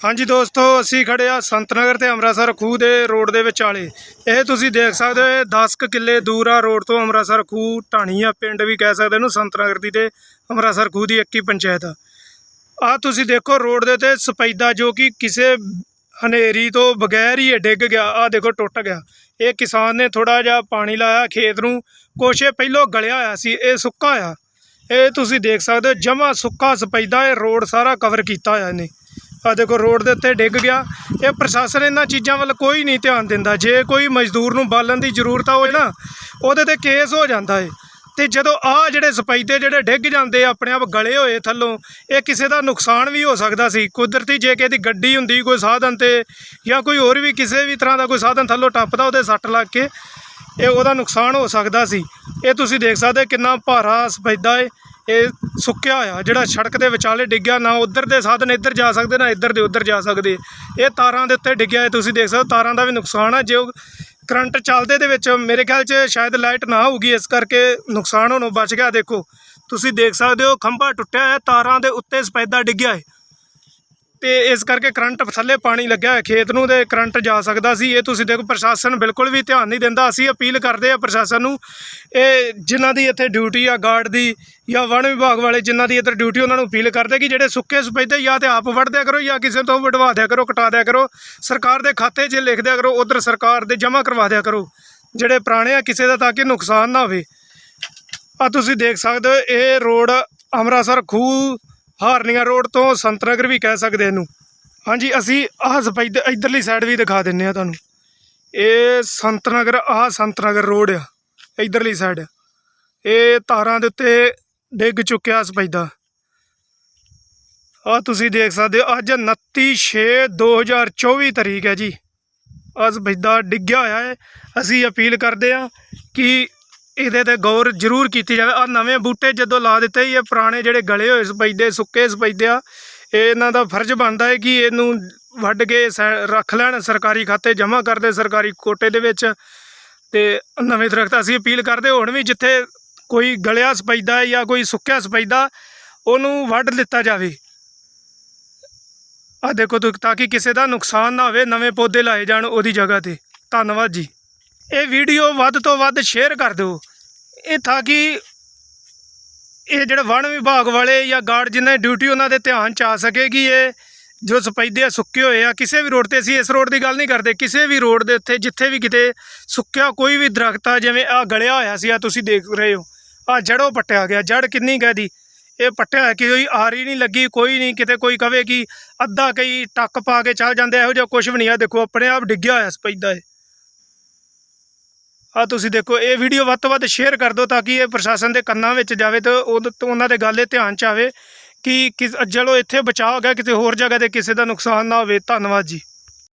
ਹਾਂਜੀ ਦੋਸਤੋ, ਅਸੀਂ ਖੜੇ ਆ ਸੰਤਨਗਰ ਤੇ ਅੰਮ੍ਰਿਤਸਰ ਖੂਹ ਦੇ ਰੋਡ ਦੇ ਵਿਚਾਲੇ ਇਹ ਤੁਸੀਂ ਦੇਖ ਸਕਦੇ ਹੋ, ਇਹ 10 ਕੁ ਕਿੱਲੇ ਦੂਰ ਆ ਰੋਡ ਤੋਂ ਅੰਮ੍ਰਿਤਸਰ ਖੂਹ, ਢਾਣੀ ਆ ਪਿੰਡ ਵੀ ਕਹਿ ਸਕਦੇ ਇਹਨੂੰ ਸੰਤਨਗਰ ਦੀ ਤੇ ਅੰਮ੍ਰਿਤਸਰ ਖੂਹ ਦੀ ਇੱਕੀ ਪੰਚਾਇਤ ਆ। ਆ ਤੁਸੀਂ ਦੇਖੋ ਰੋਡ ਦੇ ਤੇ ਸਪੈਦਾ ਜੋ ਕਿ ਕਿਸੇ ਹਨੇਰੀ ਤੋਂ ਬਗੈਰ ਹੀ ਇਹ ਡਿੱਗ ਗਿਆ ਆ ਦੇਖੋ ਟੁੱਟ ਗਿਆ। ਇਹ ਕਿਸਾਨ ਨੇ ਥੋੜਾ ਜਿਹਾ ਪਾਣੀ ਲਾਇਆ ਖੇਤ ਨੂੰ, ਕੁਛ ਇਹ ਪਹਿਲੋਂ ਗਲਿਆ ਹੋਇਆ ਸੀ, ਇਹ ਸੁੱਕਾ ਆ ਇਹ ਤੁਸੀਂ ਦੇਖ ਸਕਦੇ ਹੋ ਜਮਾ ਸੁੱਕਾ ਸਪੈਦਾ ਇਹ ਰੋਡ ਸਾਰਾ ਕਵਰ ਕੀਤਾ ਹੋਇਆ ਇਹਨੇ। ਆ ਦੇਖੋ, ਰੋਡ ਦੇ ਉੱਤੇ ਡਿੱਗ ਗਿਆ। ਇਹ ਪ੍ਰਸ਼ਾਸਨ ਇਹਨਾਂ ਚੀਜ਼ਾਂ ਵੱਲ ਕੋਈ ਨਹੀਂ ਧਿਆਨ ਦਿੰਦਾ। ਜੇ ਕੋਈ ਮਜ਼ਦੂਰ ਨੂੰ ਬਾਲਣ ਦੀ ਜ਼ਰੂਰਤ ਆ ਹੋਏ ਨਾ ਉਹਦੇ ਤੇ ਕੇਸ ਹੋ ਜਾਂਦਾ ਏ। ਤੇ ਜਦੋਂ ਆ ਜਿਹੜੇ ਸਪੈਦੇ ਜਿਹੜੇ ਡਿੱਗ ਜਾਂਦੇ ਆਪਣੇ ਆਪ ਗਲੇ ਹੋਏ ਥੱਲੋਂ, ਇਹ ਕਿਸੇ ਦਾ ਨੁਕਸਾਨ ਵੀ ਹੋ ਸਕਦਾ ਸੀ। ਕੁਦਰਤੀ ਜੇ ਕਿਸੇ ਦੀ ਗੱਡੀ ਹੁੰਦੀ, ਕੋਈ ਸਾਧਨ ਤੇ, ਜਾਂ ਕੋਈ ਹੋਰ ਵੀ ਕਿਸੇ ਵੀ ਤਰ੍ਹਾਂ ਦਾ ਕੋਈ ਸਾਧਨ ਥੱਲੋਂ ਟੱਪਦਾ, ਉਹਦੇ ਸੱਟ ਲੱਗ ਕੇ ਇਹ ਉਹਦਾ ਨੁਕਸਾਨ ਹੋ ਸਕਦਾ ਸੀ। ਇਹ ਤੁਸੀਂ ਦੇਖ ਸਕਦੇ ਕਿੰਨਾ ਭਾਰਾ ਸਪੈਦਾ ਏ। ਇਹ ਸੁੱਕਿਆ ਹੋਇਆ। ਜਿਹੜਾ ਸੜਕ ਦੇ ਵਿਚਾਲੇ ਡਿੱਗਿਆ, ਨਾ ਉਧਰ ਦੇ ਸਾਧਨ ਇੱਧਰ ਜਾ ਸਕਦੇ, ਨਾ ਇੱਧਰ ਦੇ ਉੱਧਰ ਜਾ ਸਕਦੇ। ਇਹ ਤਾਰਾਂ ਦੇ ਉੱਤੇ ਡਿੱਗਿਆ ਹੈ ਤੁਸੀਂ ਦੇਖ ਸਕਦੇ ਹੋ, ਤਾਰਾਂ ਦਾ ਵੀ ਨੁਕਸਾਨ ਆ। ਜੇ ਉਹ ਕਰੰਟ ਚੱਲਦੇ ਦੇ ਵਿੱਚ, ਮੇਰੇ ਖਿਆਲ 'ਚ ਸ਼ਾਇਦ ਲਾਈਟ ਨਾ ਹੋਊਗੀ, ਇਸ ਕਰਕੇ ਨੁਕਸਾਨ ਹੋਣੋਂ ਬਚ ਗਿਆ। ਦੇਖੋ, ਤੁਸੀਂ ਦੇਖ ਸਕਦੇ ਹੋ, ਖੰਭਾ ਟੁੱਟਿਆ ਹੈ, ਤਾਰਾਂ ਦੇ ਉੱਤੇ ਸਪੈਦਾ ਡਿੱਗਿਆ ਹੈ। ਤੇ ਇਸ ਕਰਕੇ ਕਰੰਟ ਥੱਲੇ ਪਾਣੀ ਲੱਗਿਆ ਹੈ ਖੇਤ ਨੂੰ ਤੇ ਕਰੰਟ ਜਾ ਸਕਦਾ ਸੀ। ਇਹ ਤੁਸੀਂ ਦੇਖੋ, ਪ੍ਰਸ਼ਾਸਨ ਬਿਲਕੁਲ ਵੀ ਧਿਆਨ ਨਹੀਂ ਦਿੰਦਾ। ਅਸੀਂ ਅਪੀਲ ਕਰਦੇ ਆ ਪ੍ਰਸ਼ਾਸਨ ਨੂੰ, ਇਹ ਜਿਨ੍ਹਾਂ ਦੀ ਇੱਥੇ ਡਿਊਟੀ ਆ ਗਾਰਡ ਦੀ ਜਾਂ ਵਣ ਵਿਭਾਗ ਵਾਲੇ ਜਿਨ੍ਹਾਂ ਦੀ ਇੱਥੇ ਡਿਊਟੀ, ਉਹਨਾਂ ਨੂੰ ਅਪੀਲ ਕਰਦੇ ਕਿ ਜਿਹੜੇ ਸੁੱਕੇ ਸਪੈਦੇ ਜਾਂ ਤੇ ਆਪ ਵੜ ਦਿਆ ਕਰੋ ਜਾਂ ਕਿਸੇ ਤੋਂ ਵਡਵਾ ਦਿਆ ਕਰੋ, ਕਟਾ ਦਿਆ ਕਰੋ, ਸਰਕਾਰ ਦੇ ਖਾਤੇ 'ਚ ਲਿਖ ਦਿਆ ਕਰੋ, ਉਧਰ ਸਰਕਾਰ ਦੇ ਜਮ੍ਹਾਂ ਕਰਵਾ ਦਿਆ ਕਰੋ, ਜਿਹੜੇ ਪੁਰਾਣੇ ਆ ਕਿਸੇ ਦਾ ਤਾਂ ਕਿ ਨੁਕਸਾਨ ਨਾ ਹੋਵੇ। ਆ ਤੁਸੀਂ ਦੇਖ ਸਕਦੇ ਹੋ, ਇਹ ਰੋਡ ਅੰਮ੍ਰਿਤਸਰ ਖੂਹ ਹਾਰਨੀਆ ਰੋਡ ਤੋਂ ਸੰਤਨਗਰ ਵੀ ਕਹਿ ਸਕਦੇ ਇਹਨੂੰ। ਹਾਂਜੀ, ਅਸੀਂ ਆਹ ਸਪੈਦ ਇਧਰਲੀ ਸਾਈਡ ਵੀ ਦਿਖਾ ਦਿੰਨੇ ਆ ਤੁਹਾਨੂੰ। ਇਹ ਸੰਤਨਗਰ, ਆਹ ਸੰਤਨਗਰ ਰੋਡ ਆ, ਇਧਰਲੀ ਸਾਈਡ ਇਹ ਤਾਰਾਂ ਦੇ ਉੱਤੇ ਡਿੱਗ ਚੁੱਕਿਆ ਸਪੈਦਾ ਆ ਤੁਸੀਂ ਦੇਖ ਸਕਦੇ ਹੋ, ਅੱਜ 29 6 2024 ਤਰੀਕ ਹੈ ਜੀ। ਅੱਜ ਸਪੈਦਾ ਡਿੱਗਿਆ ਹੋਇਆ ਹੈ। ਅਸੀਂ ਅਪੀਲ ਕਰਦੇ ਆ ਕਿ ਇਹਦੇ ਤੇ ਗੌਰ ਜ਼ਰੂਰ ਕੀਤੀ ਜਾਵੇ। ਆ ਨਵੇਂ ਬੂਟੇ ਜਦੋਂ ਲਾ ਦਿੱਤੇ ਇਹ ਪੁਰਾਣੇ ਜਿਹੜੇ ਗਲੇ ਹੋਏ ਸਪੈਦੇ, ਸੁੱਕੇ ਸਪੈਦੇ ਆ, ਇਹ ਇਹਨਾਂ ਦਾ ਫਰਜ਼ ਬਣਦਾ ਹੈ ਕਿ ਇਹਨੂੰ ਵੱਢ ਕੇ ਸੈ- ਰੱਖ ਲੈਣ, ਸਰਕਾਰੀ ਖਾਤੇ ਜਮ੍ਹਾਂ ਕਰਦੇ ਸਰਕਾਰੀ ਕੋਟੇ ਦੇ ਵਿੱਚ। ਤੇ ਨਵੇਂ ਦਰਖਤ ਅਸੀਂ ਅਪੀਲ ਕਰਦੇ ਹੁਣ ਵੀ ਜਿੱਥੇ ਕੋਈ ਗਲਿਆ ਸਪੈਦਾ ਜਾਂ ਕੋਈ ਸੁੱਕਿਆ ਸਪੈਦਾ, ਉਹਨੂੰ ਵੱਢ ਲਿੱਤਾ ਜਾਵੇ। ਆ ਦੇਖੋ ਤਾਂ ਕਿ ਕਿਸੇ ਦਾ ਨੁਕਸਾਨ ਨਾ ਹੋਵੇ, ਨਵੇਂ ਪੌਦੇ ਲਾਏ ਜਾਣ ਉਹਦੀ ਜਗ੍ਹਾ ਤੇ। ਧੰਨਵਾਦ ਜੀ। ਇਹ ਵੀਡੀਓ ਵੱਧ ਤੋਂ ਵੱਧ ਸ਼ੇਅਰ ਕਰ ਦਿਓ। ਇਹ ਤਾਂ ਕਿ ਇਹ ਜਿਹੜੇ ਵਣ ਵਿਭਾਗ ਵਾਲੇ ਜਾਂ ਗਾਰਡ ਜਿਨ੍ਹਾਂ ਦੀ ਡਿਊਟੀ ਉਹਨਾਂ ਦੇ ਧਿਆਨ ਚ ਆ ਸਕੇ ਕਿ ਇਹ ਜੋ ਸਪੈਦੇ ਆ, ਸੁੱਕੇ ਹੋਏ ਆ, ਕਿਸੇ ਵੀ ਰੋਡ ਤੇ ਅਸੀਂ ਇਸ ਰੋਡ ਦੀ ਗੱਲ ਨਹੀਂ ਕਰਦੇ। ਕਿਸੇ ਵੀ ਰੋਡ ਦੇ ਉੱਤੇ, ਜਿੱਥੇ ਵੀ ਕਿਤੇ ਸੁੱਕਿਆ ਕੋਈ ਵੀ ਦਰਖਤ ਆ, ਜਿਵੇਂ ਆ ਗਲਿਆ ਹੋਇਆ ਸੀ ਆ ਤੁਸੀਂ ਦੇਖ ਰਹੇ ਹੋ। ਆ ਜੜੋਂ ਪੱਟਿਆ ਗਿਆ ਜੜ ਕਿੰਨੀ ਕਹਦੀ ਇਹ ਪੱਟਿਆ ਹੋਇਆ ਕਿ ਕੋਈ ਆਰੀ ਨਹੀਂ ਲੱਗੀ, ਕੋਈ ਨਹੀਂ, ਕਿਤੇ ਕੋਈ ਕਵੇ ਕਿ ਅੱਧਾ ਕਈ ਟੱਕ ਪਾ ਕੇ ਚੱਲ ਜਾਂਦੇ ਇਹੋ ਜਿਹਾ ਕੁਝ ਵੀ ਨਹੀਂ ਆ। ਦੇਖੋ, ਆਪਣੇ ਆਪ ਡਿੱਗਿਆ ਹੋਇਆ ਸਪੈਦਾ ਇਹ। ਆ ਤੁਸੀਂ ਦੇਖੋ, ਇਹ ਵੀਡੀਓ ਵੱਧ ਤੋਂ ਵੱਧ ਸ਼ੇਅਰ ਕਰ ਦਿਓ ਤਾਂ ਕਿ ਇਹ ਪ੍ਰਸ਼ਾਸਨ ਦੇ ਕੰਨਾਂ ਵਿੱਚ ਜਾਵੇ ਤੇ ਉਹਨਾਂ ਦੇ ਗੱਲ ਇਹ ਧਿਆਨ ਚ ਆਵੇ ਕਿ ਕਿਸ ਚਲੋ ਇੱਥੇ ਬਚਾਅ ਹੋ ਗਿਆ, ਕਿਤੇ ਹੋਰ ਜਗ੍ਹਾ ਤੇ ਕਿਸੇ ਦਾ ਨੁਕਸਾਨ ਨਾ ਹੋਵੇ। ਧੰਨਵਾਦ ਜੀ।